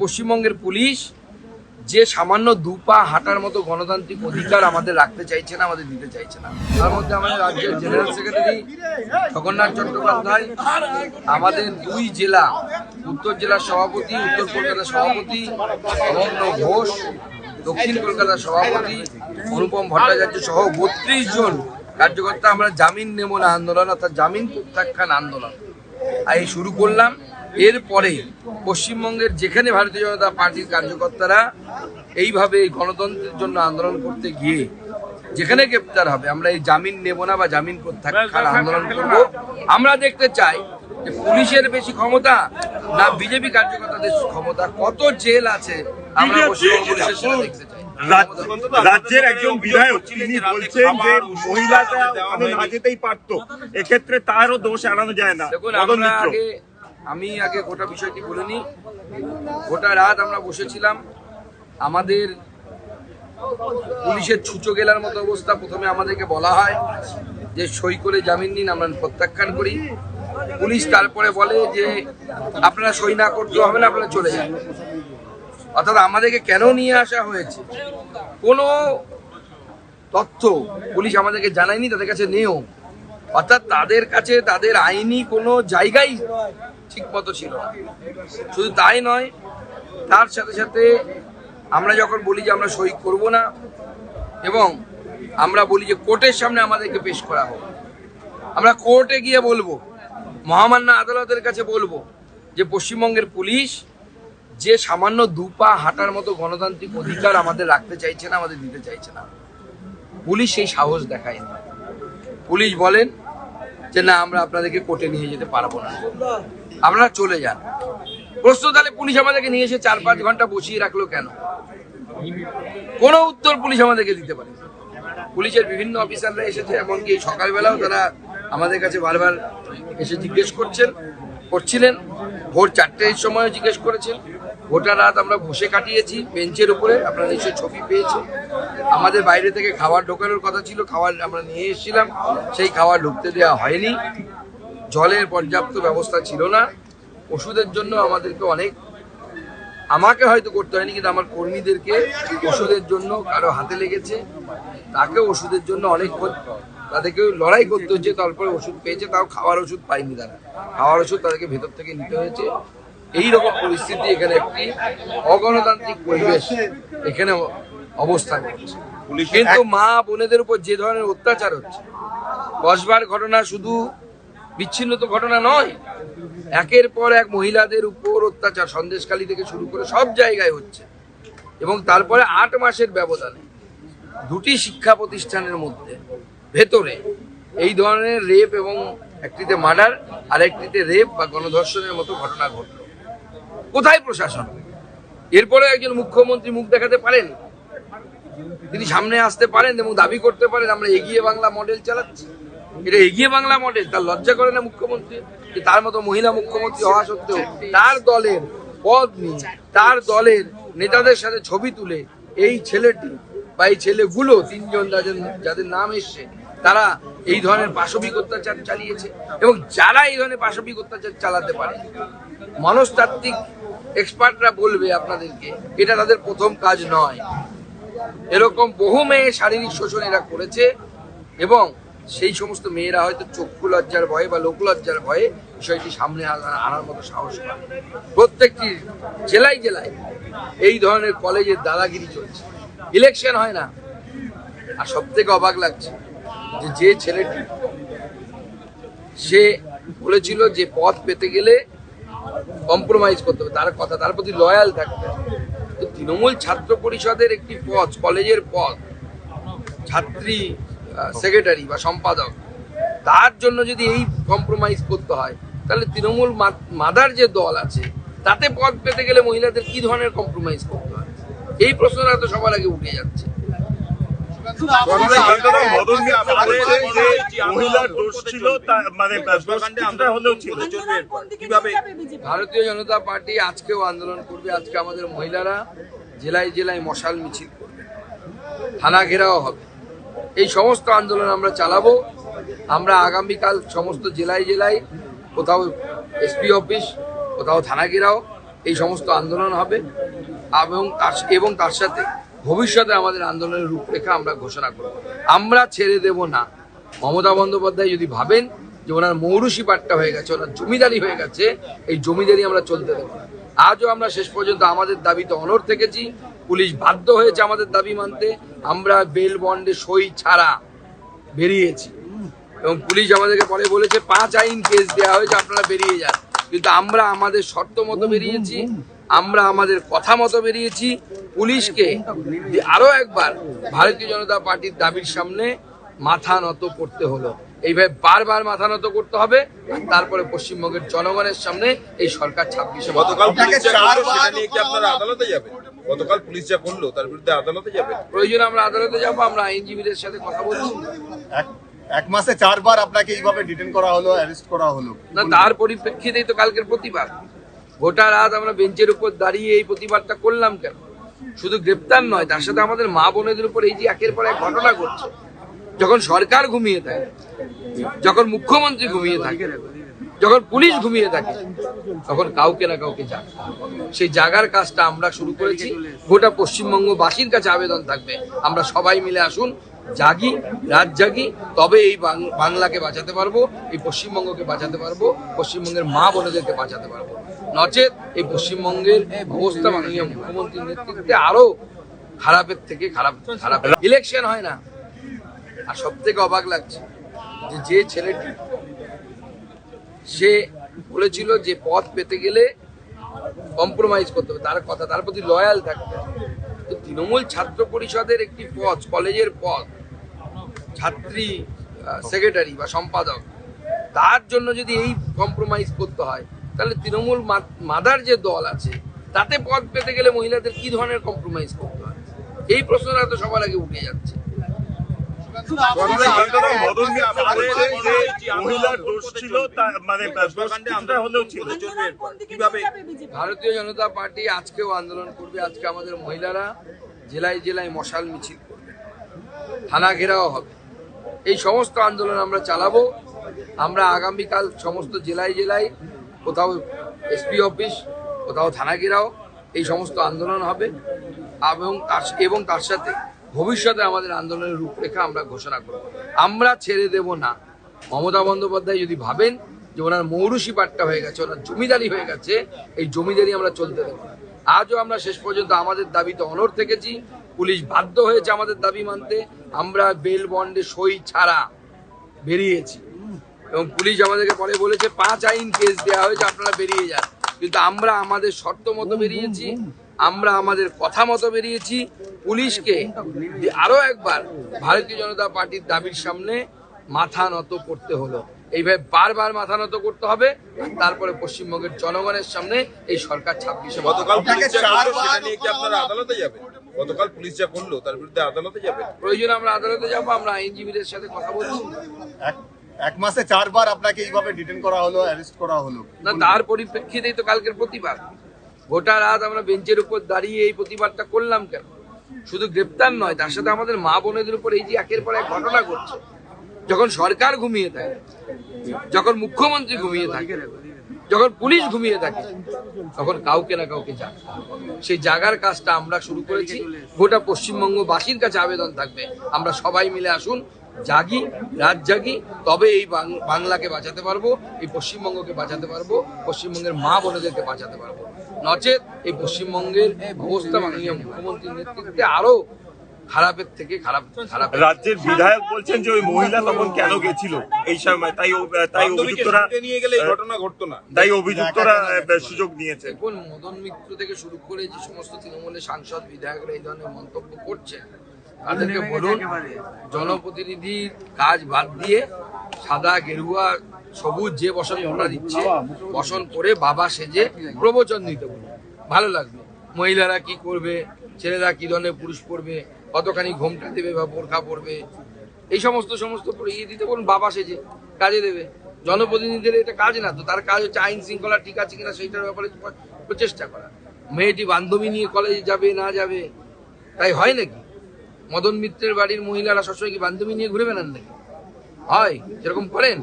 পশ্চিমবঙ্গের পুলিশ যে সামান্য দু পা হাঁটার মতো গণতান্ত্রিক অধিকার আমাদের রাখতে চাইছে না, আমাদের দিতে চাইছে না। তার মধ্যে আমাদের রাজ্যের জেনারেল সেক্রেটারি জগন্নাথ চট্টোপাধ্যায়, আমাদের দুই জেলা, উত্তর জেলার সভাপতি, উত্তর কলকাতার সভাপতি অনন্য ঘোষ, দক্ষিণ কলকাতার সভাপতি, অনুপম ভট্টাচার্য সহ বত্রিশ জন কার্যকর্তা। আমরা জামিন নেব না আন্দোলন, অর্থাৎ জামিন প্রত্যাখ্যান আন্দোলন। এই শুরু করলাম। এরপরে পশ্চিমবঙ্গের যেখানে ভারতীয় জনতা পার্টির কার্যকর্তারা এইভাবে গণতন্ত্রের জন্য আন্দোলন করতে গিয়ে যেখানে গ্রেপ্তার হবে আমরা এই জামিন নেব না বা জামিন প্রত্যাখ্যান আন্দোলন করব। আমরা দেখতে চাই যে পুলিশের বেশি ক্ষমতা না বিজেপি কার্যকর্তাদের ক্ষমতা। কত জেল আছে আমরা পশ্চিমবঙ্গ পুলিশের সেটা দেখতে চাই। রাজ্যের একজন বিধায়ক তিনি বলছেন যে মহিলাটা ওখানে না যেতেই পারতো। এক্ষেত্রে তারও দোষ এড়ানো যায় না। দেখুন আমরা আগে আমি আগে গোটা বিষয়টি বলে নিই। গোটা রাত আমরা বসেছিলাম। আমাদের পুলিশের ছুচো গেলার মতো অবস্থা। প্রথমে আমাদেরকে বলা হয় যে সই করে জামিন নিন, আমরা প্রত্যাখ্যান করি। পুলিশ তারপরে বলে যে, আপনারা সই না করতে হবে না, আপনারা চলে যান। অর্থাৎ আমাদেরকে কেন নিয়ে আসা হয়েছে? কোনো তথ্য পুলিশ আমাদেরকে জানায়নি, তাদের কাছে নেও অর্থাৎ তাদের কাছে, তাদের আইনি কোনো জায়গাই ঠিক মতো ছিল না। শুধু তাই নয়, তার সাথে সাথে আমরা যখন বলি যে আমরা সই করব না, এবং আমরা বলি যে কোর্টের সামনে আমাদেরকে পেশ করা হোক, আমরা কোর্টে গিয়ে বলব, মহামান্য আদালতের কাছে বলব যে পশ্চিমবঙ্গের পুলিশ যে সামান্য দু পা হাঁটার মতো গণতান্ত্রিক অধিকার আমাদের রাখতে চাইছে না, আমাদের দিতে চাইছে না। পুলিশ সেই সাহস দেখায়নি। পুলিশ বলেন যে, না, আমরা আপনাদেরকে কোর্টে নিয়ে যেতে পারব না। আপনারা চলে যান। প্রশ্ন তাহলে পুলিশ আমাদেরকে নিয়ে এসে চার পাঁচ ঘণ্টা বসিয়ে রাখল কেন? কোনো উত্তর পুলিশ আমাদেরকে দিতে পারে পুলিশের বিভিন্ন অফিসাররা এসেছে, এমনকি সকালবেলাও তারা আমাদের কাছে বারবার এসে জিজ্ঞেস করছেন, করছিলেন। ভোর চারটের সময় জিজ্ঞেস করেছেন। গোটা রাত আমরা বসে কাটিয়েছি বেঞ্চের উপরে, আপনারা নিশ্চয়ই ছবি পেয়েছেন। আমাদের বাইরে থেকে খাবার ঢোকানোর কথা ছিল, খাবার আমরা নিয়ে এসেছিলাম, সেই খাবার ঢুকতে দেওয়া হয়নি। জলের পর্যাপ্ত ব্যবস্থা ছিল না। ওষুধের জন্য আমাদেরকে অনেক আমাকে হয়তো করতে হয়নি কিন্তু আমার কর্মীদেরকে ওষুধের জন্য কারও হাতে লেগেছে। তাকে ওষুধের জন্য অনেকক্ষণ তাদেরকে লড়াই করতে হচ্ছে তারপরে ওষুধ পেয়েছে তাও খাওয়ার ওষুধ পায়নি তারা। খাওয়ার ওষুধ তাদেরকে ভেতর থেকে নিতে হয়েছে। এই রকম পরিস্থিতি এখানে একটি অগণতান্ত্রিক পরিবেশ এখানে অবস্থান করছে। কিন্তু মা বোনেদের উপর যে ধরনের অত্যাচার হচ্ছে কসবার ঘটনা শুধু বিচ্ছিন্ন তো ঘটনা নয়। একের পর এক মহিলাদের উপর অত্যাচার, সন্দেশখালী থেকে শুরু করে সব জায়গায় হচ্ছে। এবং তারপরে আট মাসের ব্যবধানে দুটি শিক্ষা প্রতিষ্ঠানের মধ্যে, ভেতরে এই ধরনের রেপ এবং একটিতে মার্ডার আর একটিতে রেপ বা গণধর্ষণের মতো ঘটনা ঘটল। কোথায় প্রশাসন? এরপরে একজন মুখ্যমন্ত্রী মুখ দেখাতে পারেন? তিনি সামনে আসতে পারেন এবং দাবি করতে পারেন, আমরা এগিয়ে বাংলা মডেল চালাচ্ছি। এটা এগিয়ে বাংলা মডেল, তার লজ্জা করে না মুখ্যমন্ত্রী? তার মতো মহিলা মুখ্যমন্ত্রী হওয়া সত্ত্বেও তার দলের পদ নিয়ে, তার দলের নেতাদের সাথে ছবি তুলে এই ছেলেটি বা এই ছেলেগুলো তিনজন যাদের যাদের নাম এসছে, তারা এই ধরনের পাশবিক অত্যাচার চালিয়েছে এবং যারা এই ধরনের পাশবিক অত্যাচার চালাতে পারে। মনস্তাত্ত্বিক এক্সপার্টরা বলবে আপনাদেরকে, এটা তাদের প্রথম কাজ নয়। এরকম বহু মেয়ে শারীরিক শোষণ এরা করেছে এবং সেই সমস্ত মেয়েরা হয়তো চক্ষু লজ্জার ভয়ে বা লোক লজ্জার ভয়ে বিষয়টি সামনে আনার মতো সাহস পায় প্রত্যেকটি জেলায় জেলায় এই ধরনের কলেজের দাদাগিরি চলছে। ইলেকশন হয় না। আর সব থেকে অবাক লাগছে যে যে ছেলেটি, সে বলেছিল যে পথ পেতে গেলে কম্প্রোমাইজ করতে হবে। তার কথা, তার প্রতি লয়াল থাকতে তো তৃণমূল ছাত্র পরিষদের একটি পথ কলেজের পথ ছাত্রী সেক্রেটারি বা সম্পাদক তার জন্য যদি এই কম্প্রোমাইজ করতে হয় তাহলে তৃণমূল মাদার যে দল আছে তাতে পদ পেতে গেলে মহিলাদের কি ধরনের কম্প্রোমাইজ করতে হয়? এই প্রশ্নটা তো সবার আগে উঠে যাচ্ছে। মানে ভারতীয় জনতা পার্টি আজকেও আন্দোলন করবে আজকে আমাদের মহিলারা জেলায় জেলায় মশাল মিছিল করবে। থানা ঘেরাও হবে। এই সমস্ত আন্দোলন আমরা চালাবো। আমরা আগামীকাল সমস্ত জেলায় জেলায়, কোথাও এসপি অফিস, কোথাও থানা এই সমস্ত আন্দোলন হবে। এবং তার এবং তার সাথে ভবিষ্যতে আমাদের আন্দোলনের রূপরেখা আমরা ঘোষণা করব। আমরা ছেড়ে দেব না। মমতা বন্দ্যোপাধ্যায় যদি ভাবেন যে ওনার মৌরুষি পাট্টা হয়ে গেছে, ওনার জমিদারি হয়ে গেছে, এই জমিদারি আমরা চলতে দেবো না। আজও আমরা শেষ পর্যন্ত আমাদের দাবিতে অনর থেকেছি। পুলিশ বাধ্য হয়েছে আমাদের দাবি মানতে। আমরা বেল বন্ডে সই ছাড়া বেরিয়েছি। এবং পুলিশ আমাদেরকে পরে বলেছে, পাঁচ আইন কেস দেওয়া হয়েছে, আপনারা বেরিয়ে যান। কিন্তু আমরা আমাদের শর্ত মতো বেরিয়েছি, আমরা আমাদের কথা মতো বেরিয়েছি। পুলিশকে আরও একবার ভারতীয় জনতা পার্টির দাবির সামনে মাথা নত করতে হলো। এইভাবে বারবার মাথা নত করতে হবে আর তারপরে পশ্চিমবঙ্গের জনগণের সামনে এই সরকার ছাব্বিশে গতকাল আপনাকে পুলিশ যা করল চারবার সেটা নিয়ে কি আপনারা আদালতে যাবেন? গতকাল পুলিশ যা করল তার বিরুদ্ধে আদালতে যাবেন? প্রয়োজনে আমরা আদালতে যাব আমরা আইনজীবীদের সাথে কথা বলছি। এক এক মাসে চারবার আপনাকে এইভাবে ডিটেন করা হলো অ্যারেস্ট করা হলো। না তার পরিপ্রেক্ষিতেই তো কালকের প্রতিবাদ। গোটা রাত আমরা বেঞ্চের উপর দাঁড়িয়ে এই প্রতিবাদটা করলাম কেন? শুধু গ্রেপ্তার নয় তার সাথে আমাদের মা বোনেদের উপর এই যে একের পর এক ঘটনা ঘটছে যখন সরকার ঘুমিয়ে থাকে, যখন মুখ্যমন্ত্রী ঘুমিয়ে থাকে, যখন পুলিশ ঘুমিয়ে থাকে, তখন কাউকে না কাউকে জাগ সেই জাগার কাজটা আমরা শুরু করেছি। গোটা পশ্চিমবঙ্গবাসীর কাছে আবেদন থাকবে। আমরা সবাই মিলে আসুন, জাগি, রাত জাগি, তবে এই বাংলাকে বাঁচাতে পারব, এই পশ্চিমবঙ্গকে বাঁচাতে পারব, পশ্চিমবঙ্গের মা বোনেদেরকে বাঁচাতে পারব। নচেত এই পশ্চিমবঙ্গের অবস্থা মাননীয় মুখ্যমন্ত্রীর নেতৃত্বে আরও খারাপের থেকে খারাপ খারাপ। ইলেকশন হয় না। আর সব থেকে অবাক লাগছে যে যে ছেলেটি, সে বলেছিল যে পথ পেতে গেলে কম্প্রোমাইজ করতে হবে। তার কথা, তার প্রতি লয়াল থাকতে। তো তৃণমূল ছাত্র পরিষদের একটি পদ, কলেজের পদ, ছাত্রী সেক্রেটারি বা সম্পাদক, তার জন্য যদি এই কম্প্রোমাইজ করতে হয়, তাহলে তৃণমূল মাদার যে দল আছে, তাতে পদ পেতে গেলে মহিলাদের কি ধরনের কম্প্রোমাইজ করতে হয়? এই প্রশ্নটা তো সবার আগে উঠে যাচ্ছে। ভারতীয় জনতা পার্টি আজকেও আন্দোলন করবে আজকে আমাদের মহিলারা জেলায় জেলায় মশাল মিছিল করবে থানা ঘেরাও হবে। এই সমস্ত আন্দোলন আমরা চালাবো। আমরা আগামীকাল সমস্ত জেলায় জেলায় কোথাও এসপি অফিস কোথাও থানা ঘেরাও এই সমস্ত আন্দোলন হবে। এবং তার এবং তার সাথে ভবিষ্যতে আমাদের আন্দোলনের রূপরেখা আমরা ঘোষণা করব। আমরা ছেড়ে দেব না। মমতা বন্দ্যোপাধ্যায় যদি ভাবেন যে ওনার মৌরুষি পাট্টা হয়ে গেছে, ওনার জমিদারি হয়ে গেছে, এই জমিদারি আমরা চলতে দেবো আজও আমরা শেষ পর্যন্ত আমাদের দাবিতে অনর থেকেছি। পুলিশ বাধ্য হয়েছে আমাদের দাবি মানতে। আমরা বেল বন্ডে সই ছাড়া বেরিয়েছি। এবং পুলিশ আমাদেরকে পরে বলেছে, পাঁচ আইন কেস দেওয়া হয়েছে, আপনারা বেরিয়ে যান। কিন্তু আমরা আমাদের শর্ত মতো বেরিয়েছি। আমরা আমাদের কথা মতো বেরিয়েছি। পুলিশকে আরও একবার ভারতীয় জনতা পার্টির দাবির সামনে মাথা নত করতে হলো। এইভাবে বারবার মাথা নত করতে হবে তারপরে পশ্চিমবঙ্গের জনগণের সামনে এই সরকার ছাব্বিশে গতকাল আপনারা আদালতে যাবেন? গতকাল পুলিশ যা করল তার বিরুদ্ধে আদালতে যাবেন? প্রয়োজনে আমরা আদালতে যাব আমরা আইনজীবীদের সাথে কথা বলছি। এক এক মাসে চারবার আপনাকে এইভাবে ডিটেন করা হলো অ্যারেস্ট করা হলো। না তার পরিপ্রেক্ষিতেই তো কালকের প্রতিবাদ। গোটা রাত আমরা বেঞ্চের উপর দাঁড়িয়ে এই প্রতিবাদটা করলাম কেন? শুধু গ্রেপ্তার নয়, তার সাথে আমাদের মা বোনেদের উপর এই যে একের পর এক ঘটনা ঘটছে। যখন সরকার ঘুমিয়ে থাকে, যখন মুখ্যমন্ত্রী ঘুমিয়ে থাকে, যখন পুলিশ ঘুমিয়ে থাকে, তখন কাউকে না কাউকে জাগ সেই জাগার কাজটা আমরা শুরু করেছি। গোটা পশ্চিমবঙ্গবাসীর কাছে আবেদন থাকবে। আমরা সবাই মিলে আসুন জাগি রাত জাগি তবে এই বাংলাকে বাঁচাতে পারব এই পশ্চিমবঙ্গকে বাঁচাতে পারব পশ্চিমবঙ্গের মা বোনেদেরকে বাঁচাতে পারব। নচেত এই পশ্চিমবঙ্গের অবস্থা মাননীয় মুখ্যমন্ত্রীর নেতৃত্বে আরও খারাপের থেকে খারাপ খারাপ রাজ্যের বিধায়ক বলছেন যে ওই মহিলা তখন কেন গেছিল? এই সময় তাই তাই অভিযুক্তরা নিয়ে গেলে এই ঘটনা ঘটতো না। তাই অভিযুক্তরা সুযোগ নিয়েছে দেখুন মদন মিত্র থেকে শুরু করে যে সমস্ত তৃণমূলের সাংসদ বিধায়করা এই ধরনের মন্তব্য করছেন তাদেরকে বলুন জনপ্রতিনিধির কাজ বাদ দিয়ে সাদা গেরুয়া সবুজ যে বসন আমরা দিচ্ছে বসন করে বাবা সেজে প্রবচন দিতে বলুন। ভালো লাগবে। মহিলারা কি করবে? ছেলেরা কি ধরনের পুরুষ পড়বে কতখানি ঘোমটা দেবে বা বোরখা পড়বে এই সমস্ত সমস্ত ইয়ে দিতে বলুন বাবা সেজে কাজে দেবে। জনপ্রতিনিধিদের এটা কাজ না তো তার কাজ হচ্ছে আইন শৃঙ্খলা ঠিক আছে কিনা সেইটার ব্যাপারে প্রচেষ্টা করা। মেয়েটি বান্ধবী নিয়ে কলেজে যাবে না যাবে তাই হয় নাকি? মদন মিত্রের বাড়ির মহিলারা সবসময় কি বান্ধবী নিয়ে ঘুরে বেড়ান নাকি? হয়? যেরকম করেন?